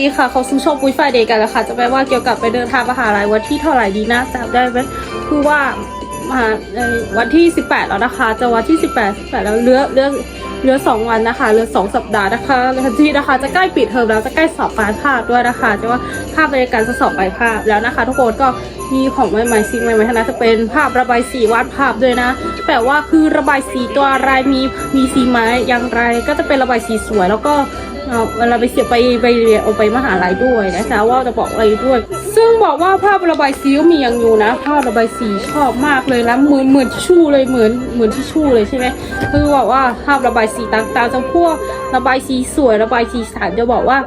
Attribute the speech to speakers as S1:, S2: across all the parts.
S1: ดีค่ะเขาซื้อชอบปุ้ยไฟเดย์กันแล้วค่ะ จะไปว่าเกี่ยวกับไปเดินทางมหาลัยวันที่เท่าไหร่ดีนะจำได้ไหมคือว่ามาในวันที่ 18 แล้วนะคะ จะวันที่ 18 18 แล้วเลือเลือเหลือสองวันนะคะเหลือสองสัปดาห์นะคะแล้วที่นะคะ จะใกล้ปิดเทอมแล้ว จะใกล้สอบปลายภาคด้วยนะคะ จะว่าภาพบรรยากาศจะสอบปลายภาคแล้วนะคะ ทุกคนก็มีของใหม่ๆสิ่งใหม่ๆทั้งนั้นจะเป็นภาพระบายสีวาดภาพด้วยนะ แต่ว่าคือระบายสีตัวอะไรมีมีสีไม้อย่างไร ก็จะเป็นระบายสีสวยแล้วก็ เอาเวลาไปเสียไปไปเรียนเอาไปมหาลัยด้วยนะคะว่าจะบอกอะไรด้วย ซึ่งบอกว่าภาพระบายสีก็มีอย่างอยู่นะภาพระบายสีชอบมากเลยแล้วเหมือนเหมือนทิชชู่เลยเหมือนเหมือนทิชชู่เลยใช่ไหมคือบอกว่าภาพระบายสีต่างๆจะพวกระบายสีสวยระบายสีสันจะบอกว่า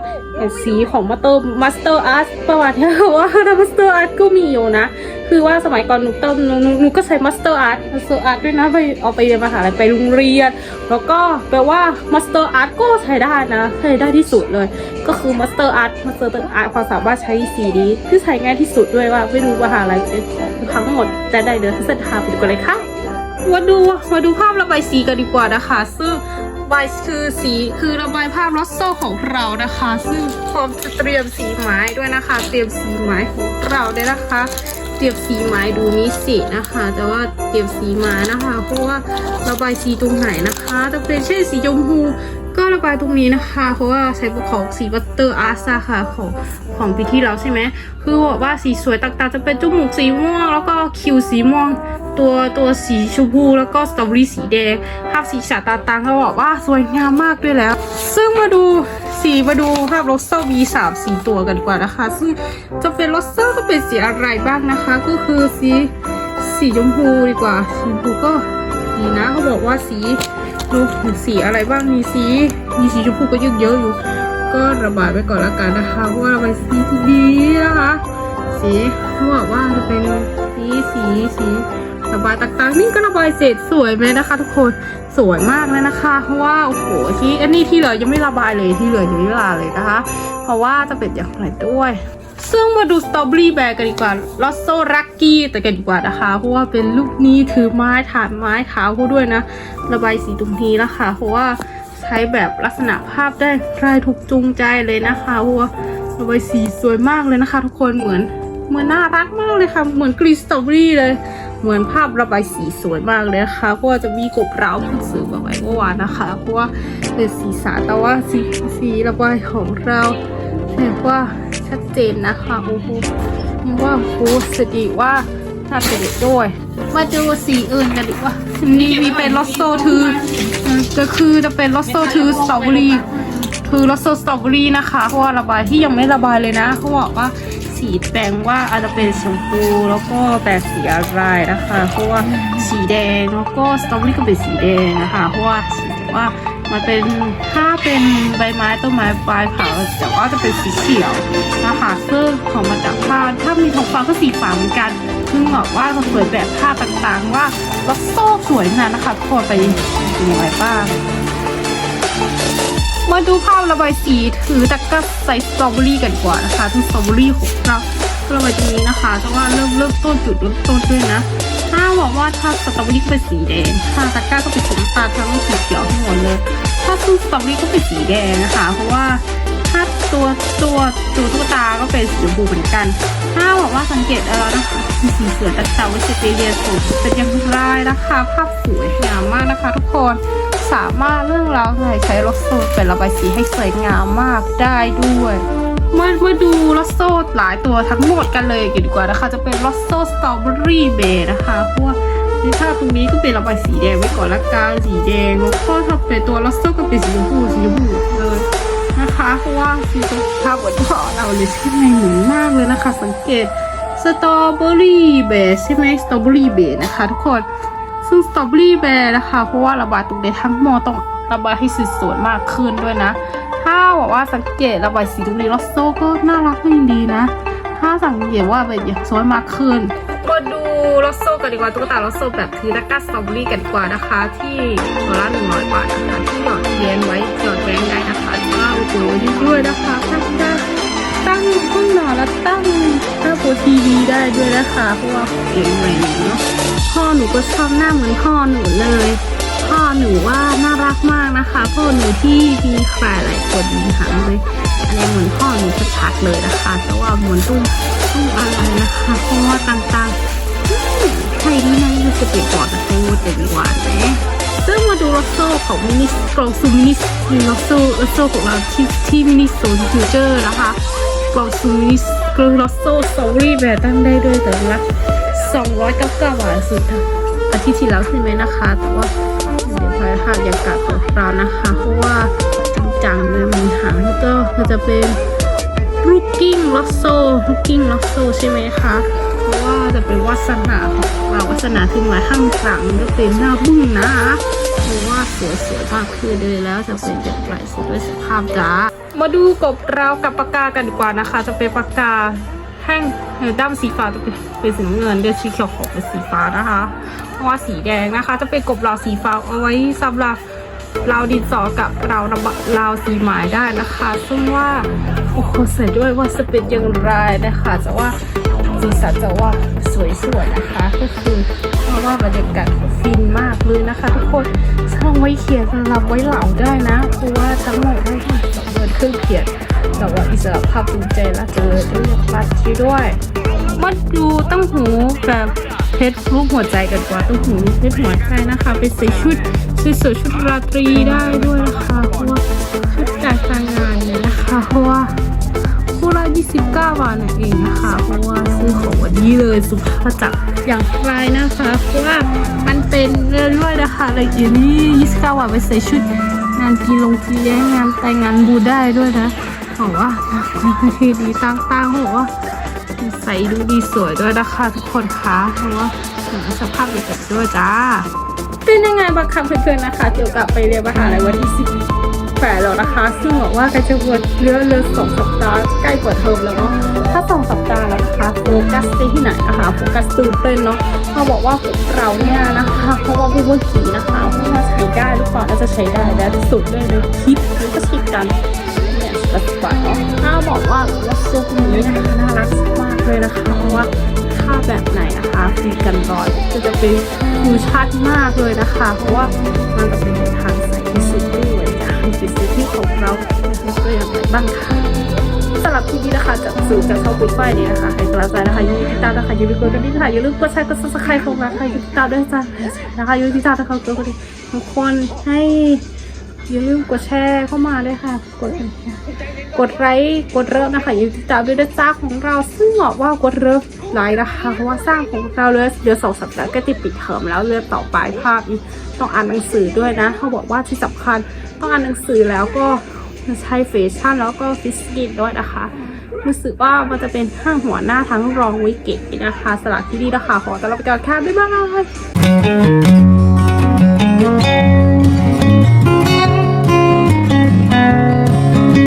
S1: สีของมาสเตอร์มาสเตอร์อาร์ตประวัติเนี่ยว่ามาสเตอร์อาร์ตก็มีอยู่นะ คือว่าสมัยก่อนหนูเติมหนูหนูก็ใช้มาสเตอร์อาร์ตมาสเตอร์อาร์ตด้วยนะไปเอาไปเรียนมหาลัยไปโรงเรียน แล้วก็แปลว่ามาสเตอร์อาร์ตก็ใช้ได้นะใช้ได้ที่สุดเลย ก็คือมาสเตอร์อาร์ตมาสเตอร์อาร์ตความสามารถใช้สีนี้ที่ใช้ง่ายที่สุดด้วยว่าไม่รู้มหาลัยทั้งหมดจะได้เดินเส้นทางไปดูกันเลยค่ะ มาดูมาดูภาพระบายสีกันดีกว่านะคะ ซึ่งใบคือสีคือระบายภาพลอสโซของเรานะคะ ซึ่งพร้อมจะเตรียมสีไม้ด้วยนะคะ เตรียมสีไม้ของเราด้วยนะคะ เตรียมสีไม้ดูนี้สินะคะ แต่ว่าเตรียมสีไม้นะคะเพราะว่าระบายสีตรงไหนนะคะจะเป็นเช่นสีชมพูก็ระบายตรงนี้นะคะ เพราะว่าใช้ของสีบัตเตอร์อาร์ซาค่ะของของปีที่แล้วใช่ไหมคือบอกว่าสีสวยต่างๆจะเป็นจมูกสีม่วงแล้วก็คิ้วสีม่วง ตัวตัวสีชมพูแล้วก็สตรอเบอรี่สีแดงภาพสีฉาตาตังเขาบอกว่าสวยงามมากด้วยแล้ว ซึ่งมาดูสีมาดูภาพรถโซ่มีสามสีตัวกันกว่านะคะ ซึ่งจะเป็นรถโซ่ก็เป็นสีอะไรบ้างนะคะ ก็คือสีสีชมพูดีกว่าสีชมพูก็ดีนะเขาบอกว่าสีดูสีอะไรบ้างมีสีมีสีชมพูก็เยอะเยอะอยู่ ก็ระบายไปก่อนละกันนะคะว่าระบายสีที่ดีนะคะ สีเขาบอกว่าจะเป็นสีสีสี ระบายต่างๆ นี่ก็ระบายเสร็จสวยไหมนะคะ ทุกคนสวยมากเลยนะคะเพราะว่าโอ้โหที่อันนี้ที่เหลือยังไม่ระบายเลยที่เหลือยังไม่ระบายเลยนะคะ เพราะว่าจะเป็นอย่างไรด้วย ซึ่งมาดูสตรอเบอรี่แบร์กันดีกว่าลอสโซรักกี้แต่กันดีกว่านะคะเพราะว่าเป็นลูกนี้ถือไม้ฐานไม้เท้าเขาด้วยนะ ระบายสีตรงนี้นะคะ เพราะว่าใช้แบบลักษณะภาพได้ใครถูกจูงใจเลยนะคะเพราะว่าระบายสีสวยมากเลยนะคะ ทุกคนเหมือนเหมือนน่ารักมากเลยค่ะ เหมือนกรีสตรอเบอรี่เลย เหมือนภาพระบายสีสวยมากเลยนะคะเพราะว่าจะมีกบเราเพิ่งซื้อมาไว้เมื่อวานนะคะเพราะว่าเป็นสีสานแต่ว่าสีสีระบายของเราเรียว่าชัดเจนนะคะโอ้โหว่าโอ้สดีว่าน่าเป็นด้วย มาดูสีอื่นกันดีกว่านี่มีเป็นลอสโซทือก็คือจะเป็นลอสโซทือสตรอเบอรี่คือรสโซสตรอเบอรี่นะคะเพราะว่าระบายที่ยังไม่ระบายเลยนะเขาบอกว่า สีแดงว่าอาจจะเป็นชมพูแล้วก็แต่สีอะไรนะคะ เพราะว่าสีแดงแล้วก็สตรอเบอรี่ก็เป็นสีแดงนะคะเพราะว่าว่ามันเป็นถ้าเป็นใบไม้ต้นไม้ปลายขาวแต่ว่าจะเป็นสีเขียวนะคะซึ่งของมาจากบ้านถ้ามีท้องฟ้าก็สีฟ้าเหมือนกันซึ่งบอกว่าจะสวยแบบภาต่างๆ ว่ารสโซสวยนะนะคะทุกคนไปดูอะไรบ้าง มาดูภาพระบายสีถือตะกร้าใส่สตรอเบอรี่กันกว่านะคะซึ่งสตรอเบอรี่ของเราระบายตรงนี้นะคะแต่ว่าเริ่มเริ่มต้นจุดเริ่มต้นด้วยนะถ้าบอกว่าถ้าสตรอเบอรี่เป็นสีแดงถ้าตะกร้าก็เป็นสีน้ำตาลทั้งสีเขียวทั้งหมดเลย ถ้าซึ่งสตรอเบอรี่ก็เป็นสีแดงนะคะ เพราะว่าถ้าตัวตัวตัวตุ๊กตาก็เป็นสีชมพูเหมือนกัน ถ้าบอกว่าสังเกตแล้วนะคะมีสีเสือต่างๆว่าจะไปเรียนสูงเป็นอยังไรนะคะ ภาพสวยงามมากนะคะทุกคน สามารถเรื่องราวใช้ใช้รถโซ่เป็นระบายสีให้สวยงามมากได้ด้วยมามาดูรถโซ่หลายตัวทั้งหมดกันเลยกันดีกว่านะคะ จะเป็นรถโซ่สตรอเบอรี่เบย์นะคะเพราะว่าในภาพตรงนี้ก็เป็นระบายสีแดงไว้ก่อนละกันสีแดงแล้วก็ถ้าเป็นตัวรถโซ่ก็เป็นสีชมพูสีชมพูเลยนะคะเพราะว่าสีชมพูภาพวันพอเราเลยใช่ไหมหนุนมากเลยนะคะ สังเกตสตรอเบอรี่เบย์ใช่ไหมสตรอเบอรี่เบย์นะคะ ทุกคน ซึ่งสตรอเบอรี่แบร์นะคะ เพราะว่าระบายตรงในทั้งหมอต้องระบายให้สวยๆมากขึ้นด้วยนะ ถ้าบอกว่าสังเกตระบายสีตรงนี้ลอสโซก็น่ารักก็ยังดีนะ ถ้าสังเกตว่าแบบอยางสวยมากขึ้นมาดูลอสโซกันดีกว่าตุ๊กตาลอสโซแบบถือตะกร้าสตรอเบอรี่กันดีกว่านะคะ ที่ตัวละหนึ่งร้อยบาทนะคะที่หยอดเหรียญไว้หยอดแบงค์ได้นะคะว่าอ้โหดีด้วยนะคะตั้งได้ ห้องนอนแล้วตั้งหน้าโปรทีวีได้ด้วยนะคะเพราะว่าเก๋ใหม่เนาะพ่อหนูก็ชอบหน้าเหมือนพ่อหนูเลย พ่อหนูว่าน่ารักมากนะคะ พ่อหนูที่มีใครหลายคนหาเลยอันนี้เหมือนห้องนี้ชัดๆเลยนะคะแต่ว่าเหมือนตุ้มตุ้มอะไรนะคะเพราะว่าต่างๆใช่ที่นั่นยูสเปบอร์ดนะเต็มเต็มหวานไหมซึ่งมาดูลอสโซ่ของมินิสกรองซูมินิสลอสโซ่ลอสโซ่ของเราที่ที่มินิโซนฟิวเจอร์นะคะ กล่องซูมิสกรลอสโซสตอรี่แบบตั้งได้ด้วยแต่ละ299บาทสุดค่ะอาทิตย์ที่แล้วใช่ไหมนะคะ แต่ว่าเดี๋ยวพายค่ะยังกาดของเรานะคะ เพราะว่าจังๆเลยมีหางแล้วก็มันจะเป็นลูกกิ้งล็อสโซลูกกิ้งล็อสโซใช่ไหมคะเพราะว่าจะเป็นวัสนาของเราวัสนาถึงหมายข้างกลางก็เป็นหน้าบึ้งนะ เพราะว่าเสวยๆมากขึ้นเลยแล้วจะเป็นแบบไรสุดด้วยสภาพจ้ามาดูกบเรากับปากกากันดีกว่านะคะ จะเป็นปากกาแห้งด้ามสีฟ้าจะเป็นเป็นสีเงินเดือสีเขียวของเป็นสีฟ้านะคะ เพราะว่าสีแดงนะคะ จะเป็นกบเราสีฟ้าเอาไว้สำหรับเราดินสอกับเราระบะเราสีหมายได้นะคะ ซึ่งว่าโอ้โหใส่ด้วยว่าจะเป็นอย่างไรนะคะจะว่าสีสันจะว่าสวยๆนะคะ ก็คือเพราะว่าบรรยากาศฟินมากเลยนะคะ คนสร้างไว้เขียนสำหรับไว้เหล่าได้นะ เพราะว่าทั้งหมดได้ค่ะเงินเครื่องเขียนแต่ว่าอิสระภาพภูมิใจและเจอด้วยรัดที่ด้วยมาดูตั้งหูแบบเพชรรูปหัวใจกันกว่าตั้งหูเพชรหัวใจนะคะเป็นใส่ชุดสวยๆชุดราตรีได้ด้วยนะคะเพราะว่าชุดการทำงานเลยนะคะเพราะว่า 29 บาทนั่นเองนะคะ เพราะว่าซื้อของวันนี้เลยสุภาพจักรอย่างไรนะคะ เพราะว่ามันเป็นเรื่อยด้วยนะคะเลยอีนี่29 บาทไปใส่ชุด งานกีลงกีเลี้ยงงานแต่งงานบูได้ด้วยนะบอกว่าทีดีตั้งๆบอกว่าใส่ดูดีสวยด้วยนะคะทุกคนคะเพราะว่าสภาพด็กๆด้วยจ้าเป็นยังไงบ้างคะเพื่อนๆนะคะ เกี่ยวกับไปเรียนมหาลัยวันที่สิบ แปดแล้วนะคะ ซึ่งบอกว่าใกล้จะวนเรือเรือสองสัปดาห์ใกล้กว่าเทอมแล้วเนาะถ้าสองสัปดาห์แล้วนะคะโฟกัสไปที่ไหนนะคะโฟกัสตื่นเต้นเนาะเขาบอกว่าพวกเราเนี่ยนะคะเพราะว่าพี่เมื่อกี้นะคะเพราะว่าใช้ได้หรือเปล่าน่าจะใช้ได้แล้วสุดเลยเลยคิดแล้วก็คิดกันเนี่ยสบายเนาะถ้าบอกว่าวัสดุนี้นะคะน่ารักมากเลยนะคะเพราะว่าถ้าแบบไหนนะคะฟีกันร้อยก็จะเป็นฟูชัดมากเลยนะคะ เพราะว่ามันจะเป็นทางใสที่สุด สิ่งที่ของเราก็อย่างไรบ้างคะสำหรับที่นี้นะคะจะสื่อจากช่องปุ๊บไฟนี้นะคะให้กำลังใจนะคะยูติตามนะคะยูไปกดกระดิ่ค่ะอย่าลืมกดแชร์กดซับสไครต์ของเราค่ะยูติดตามด้วยจ้ะนะคะยูติตามนะคะกดกดทุกคนให้อย่าลืมกดแชร์เข้ามาด้วยค่ะ กดกดไลค์กดเริ่มนะคะอย่าลืมติดตามด้วยนะจ้าของเราซึ่งบอกว่ากดเริ่มไลค์นะคะเพราะว่าสร้างของเราเรือเดือนสองสัปดาห์ก็ติดปิดเทอมแล้วเรือต่อไปภาพต้องอ่านหนังสือด้วยนะ เขาบอกว่าที่สำคัญ ต้องอ่านหนังสือแล้วก็มาใช้เฟชั่นแล้วก็ฟิสกิตด้วยนะคะรู้สึกว่ามันจะเป็นห้างหัวหน้าทั้งรองวิกเกตนะคะสลากที่ดีนะคะขอตลอดไปก่อนค่ะบ๊ายบาย